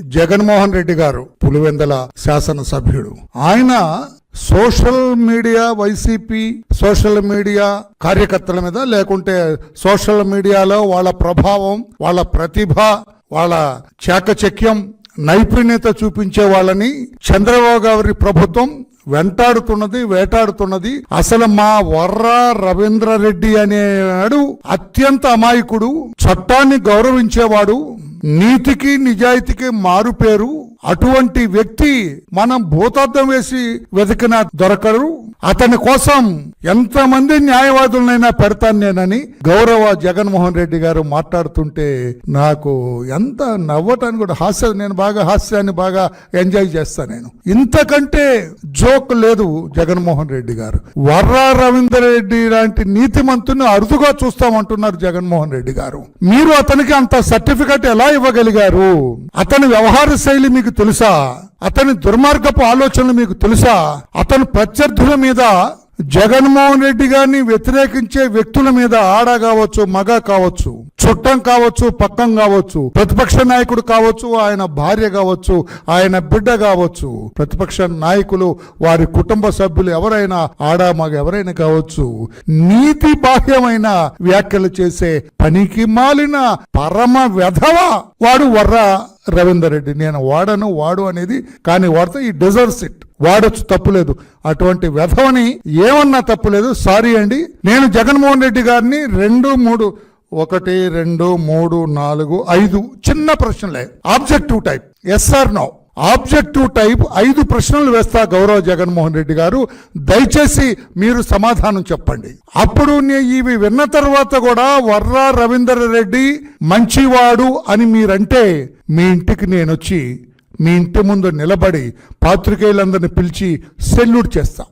జగన్మోహన్ రెడ్డి గారు పులివెందల శాసనసభ్యుడు. ఆయన social media YCP social media కార్యకర్తల మీద లేకుంటే సోషల్ మీడియాలో వాళ్ళ ప్రభావం వాళ్ళ ప్రతిభ వాళ్ళ చాకచక్యం నైపుణ్యత చూపించే వాళ్ళని చంద్రబాబు గారి ప్రభుత్వం వెంటాడుతున్నది వేటాడుతున్నది. అసలు మా వర్ర రవీంద్ర రెడ్డి అనేవాడు అత్యంత అమాయకుడు చట్టాన్ని గౌరవించేవాడు నీతికి నిజాయితీకి మారు పేరు. అటువంటి వ్యక్తి మనం భూతార్థం వేసి వెతికిన దొరకరు. అతని కోసం ఎంతమంది న్యాయవాదులనైనా పెడతాను నేనని గౌరవ జగన్మోహన్ రెడ్డి గారు మాట్లాడుతుంటే నాకు ఎంత నవ్వటానికి కూడా హాస్యం నేను బాగా హాస్యాన్ని బాగా ఎంజాయ్ చేస్తాను నేను. ఇంతకంటే జోక్ లేదు జగన్మోహన్ రెడ్డి గారు. వర్రా రవీందర్ రెడ్డి లాంటి నీతిమంతుని అరుదుగా చూస్తామంటున్నారు జగన్మోహన్ రెడ్డి గారు. మీరు అతనికి అంత సర్టిఫికెట్ ఎలా ఇవ్వగలిగారు? అతని వ్యవహార శైలి మీకు తెలుసా? అతని దుర్మార్గపు ఆలోచనలు మీకు తెలుసా? అతని ప్రత్యర్థుల మీద జగన్మోహన్ రెడ్డి గారిని వ్యతిరేకించే వ్యక్తుల మీద ఆడ కావచ్చు మగ కావచ్చు చుట్టం కావచ్చు పక్కం కావచ్చు ప్రతిపక్ష నాయకుడు కావచ్చు ఆయన భార్య కావచ్చు ఆయన బిడ్డ కావచ్చు ప్రతిపక్ష నాయకులు వారి కుటుంబ సభ్యులు ఎవరైనా ఆడ మగ ఎవరైనా కావచ్చు నీతి బాహ్యమైన వ్యాఖ్యలు చేసే పనికి మాలిన పరమ వెధవ వాడు వర్ర రవీందర్ రెడ్డి. నేను వాడను వాడు అనేది కానీ వాడితే ఈ డిజర్వ్స్ ఇట్ వాడొచ్చు తప్పులేదు అటువంటి వ్యధవని ఏమన్నా తప్పులేదు సారీ అండి. నేను జగన్మోహన్ రెడ్డి గారిని రెండు మూడు ఒకటి రెండు మూడు నాలుగు ఐదు చిన్న ప్రశ్నలే. ఆబ్జెక్టివ్ టైప్ ఎస్ఆర్ నో ఆబ్జెక్టివ్ టైప్ ఐదు ప్రశ్నలు వేస్తా గౌరవ జగన్మోహన్ రెడ్డి గారు. దయచేసి మీరు సమాధానం చెప్పండి. అప్పుడు ఇవి విన్న తర్వాత కూడా వర్రా రవీందర్ రెడ్డి మంచివాడు అని మీరంటే మీ ఇంటికి నేను వచ్చి మీ ఇంటి ముందు నిలబడి పాత్రికేయులందరిని పిలిచి సెల్యూట్ చేస్తాం.